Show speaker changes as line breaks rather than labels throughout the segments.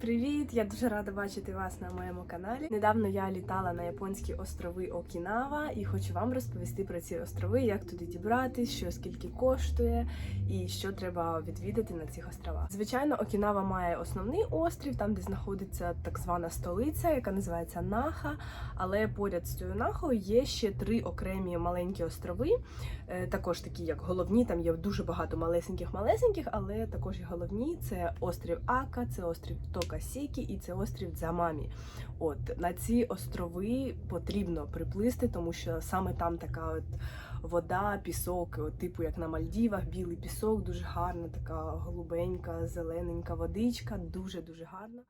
привіт! Я дуже рада бачити вас на моєму каналі. Недавно я літала на японські острови Окінава і хочу вам розповісти про ці острови, як туди дібратись, що скільки коштує і що треба відвідати на цих островах. Звичайно, Окінава має основний острів, там де знаходиться так звана столиця, яка називається Наха. Але поряд з цією Нахою є ще три окремі маленькі острови, е, також такі як головні. Там є дуже багато малесеньких малесеньких, але також і головні це острів Ака, це острів Токасікі і це острів Дзамамі. От на ці острови потрібно приплисти, тому що саме там така от вода, пісок, от, типу як на Мальдівах, білий пісок, дуже гарна, така голубенька, зелененька водичка, дуже дуже гарна.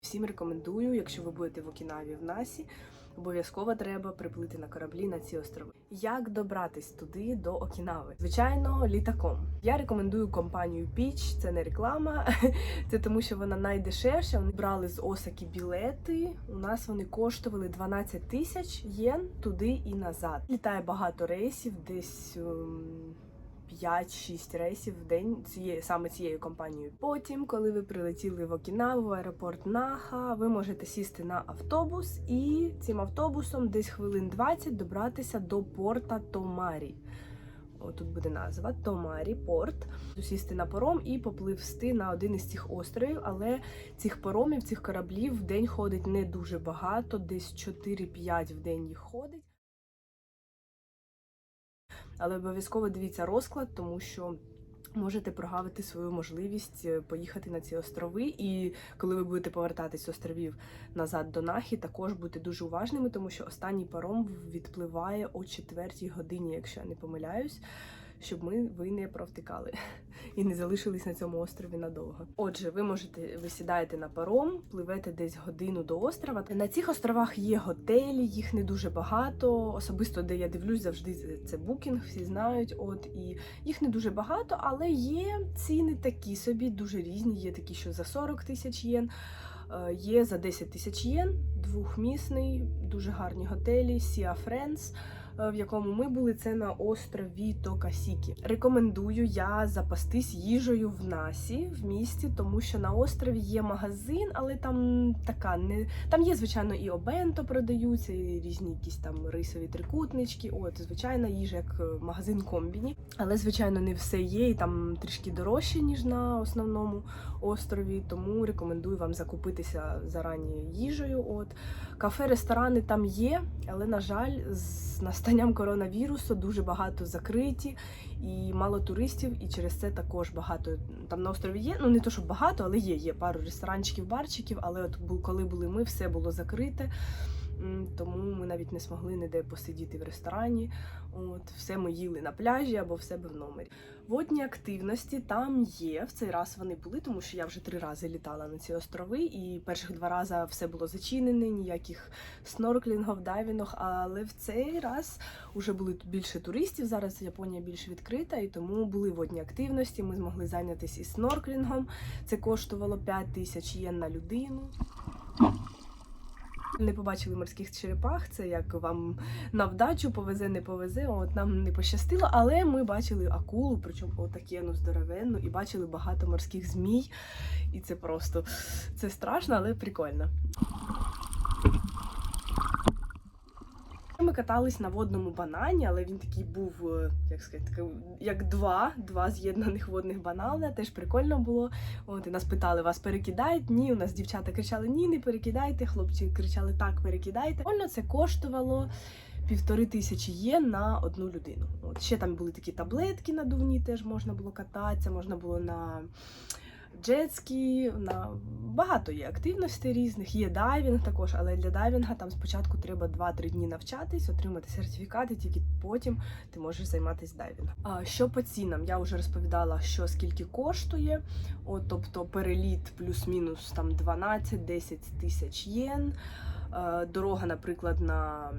Всім рекомендую, якщо ви будете в Окінаві в Насі, обов'язково треба приплити на кораблі на ці острови. Як добратись туди до Окінави? Звичайно, літаком. Я рекомендую компанію Peach, це не реклама, це тому, що вона найдешевша. Вони брали з Осаки білети. У нас вони коштували 12 тисяч єн туди і назад. Літає багато рейсів, десь. Ем, 5-6 рейсів в день цієї саме цією компанією. Потім, коли ви прилетіли в Окінаву, в аеропорт Наха, ви можете сісти на автобус і цим автобусом десь хвилин 20 добратися до порта Томарі. О, тут буде назва Томарі порт. Сісти на паром і попливсти на один із цих островів. Але цих паромів, цих кораблів в день ходить не дуже багато, десь 4-5 в день їх ходить. Але обов'язково дивіться розклад, тому що можете прогавити свою можливість е, поїхати на ці острови. І коли ви будете повертатись з островів назад до Нахі, також бути дуже уважними, тому що останній паром відпливає о четвертій годині, якщо я не помиляюсь. Щоб ми ви не провтикали і не залишились на цьому острові надовго. Отже, ви можете ви сідаєте на паром, пливете десь годину до острова. На цих островах є готелі, їх не дуже багато. Особисто, де я дивлюсь, завжди це- букінг, всі знають. От і їх не дуже багато, але є ціни такі собі, дуже різні. Є такі, що за 40 тисяч єн. е, Є за 10 тисяч єн, двохмісний, дуже гарні готелі, Sea Friends, в якому ми були, це на острові Токасікі. Рекомендую я запастись їжею в Насі в місті, тому що на острові є магазин, але там така не там є, звичайно, і обенто продаються, і різні якісь там рисові трикутнички. От звичайна їжа, як е, магазин комбіні. Але звичайно не все є, і там трішки дорожче ніж на основному острові. Тому рекомендую вам закупитися зарані їжею. От кафе, ресторани там є, але на жаль, з настанням коронавірусу дуже багато закриті і мало туристів, і через це також багато там на острові є. Ну не то, що багато, але є. Є пару ресторанчиків, барчиків. Але от коли були ми, все було закрите. Тому ми навіть не змогли ніде посидіти в ресторані. От все ми їли на пляжі або в себе в номері. Водні активності там є. В цей раз вони були, тому що я вже три рази літала на ці острови, і перших два рази все було зачинене, ніяких снорклінгів, дайвінгів. Але в цей раз уже були більше туристів. Зараз Японія більш відкрита, і тому були водні активності. Ми змогли зайнятися і снорклінгом. Це коштувало 5 тисяч єн на людину. Не побачили морських черепах, це як вам на вдачу повезе, не повезе. От нам не пощастило, але ми бачили акулу, причому отакену здоровенну, і бачили багато морських змій. І це просто це страшно, але прикольно. Ми катались на водному банані, але він такий був, е, як сказати, як два, два з'єднаних водних банани. Теж прикольно було. От і нас питали, вас перекидають? Ні, у нас дівчата кричали, ні, не перекидайте. Хлопці кричали, так, перекидайте. Прикольно це коштувало. Півтори тисячі є на одну людину. От ще там були такі таблетки надувні, теж можна було кататися, можна було на джетські, на багато є активностей різних. Є дайвінг також, але для дайвінга там спочатку треба 2-3 дні навчатись, отримати сертифікат, і тільки потім ти можеш займатися дайвінгом. А що по цінам? Я вже розповідала, що скільки коштує. От, тобто переліт плюс-мінус там 12-10 тисяч єн. Е, Дорога, наприклад, на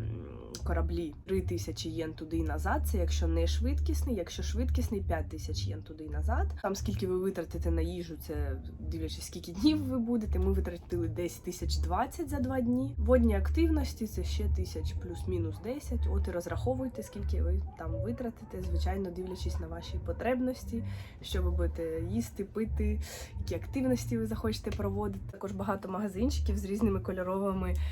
кораблі 3 тисячі єн туди і назад. Це якщо не швидкісний, якщо швидкісний 5 тисяч єн туди і назад. Там скільки ви витратите на їжу, це дивлячись, скільки днів ви будете. Ми витратили десь тисяч 20 за два дні. Водні активності це ще тисяч плюс-мінус 10. От і розраховуйте, скільки ви там витратите, звичайно, дивлячись на ваші потребності, що ви будете їсти, пити, які активності ви захочете проводити. Також багато магазинчиків з різними кольоровими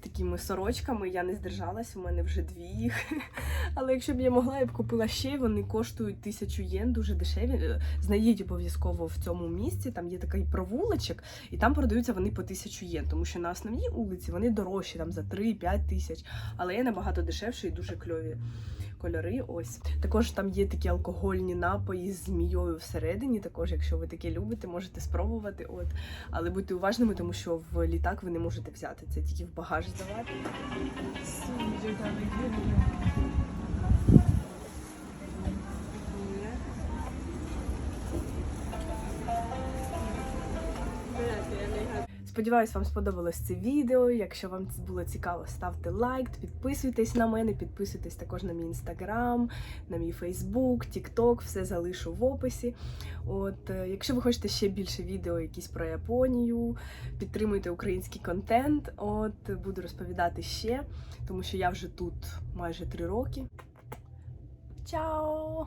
такими сорочками. Я не здержалась, у мене вже дві їх. Але якщо б я могла, я б купила ще. Вони коштують тисячу єн, дуже дешеві. Е, Знайдіть обов'язково в цьому місці. Там є такий провулочок, і там продаються вони по тисячу єн, тому що на основній вулиці вони дорожчі там за 3-5 тисяч, але є набагато дешевші і дуже кльові. Кольори, ось також там є такі алкогольні напої з змією всередині. Також, якщо ви таке любите, можете спробувати. От але будьте уважними, тому що в літак ви не можете взяти це тільки в багаж здавати. Сподіваюсь, вам сподобалось це відео. Якщо вам було цікаво, ставте лайк, підписуйтесь на мене, підписуйтесь також на мій інстаграм, на мій Фейсбук, Тікток, все залишу в описі. От, е, якщо ви хочете ще більше відео, якісь про Японію, підтримуйте український контент. От буду розповідати ще, тому що я вже тут майже три роки. Чао!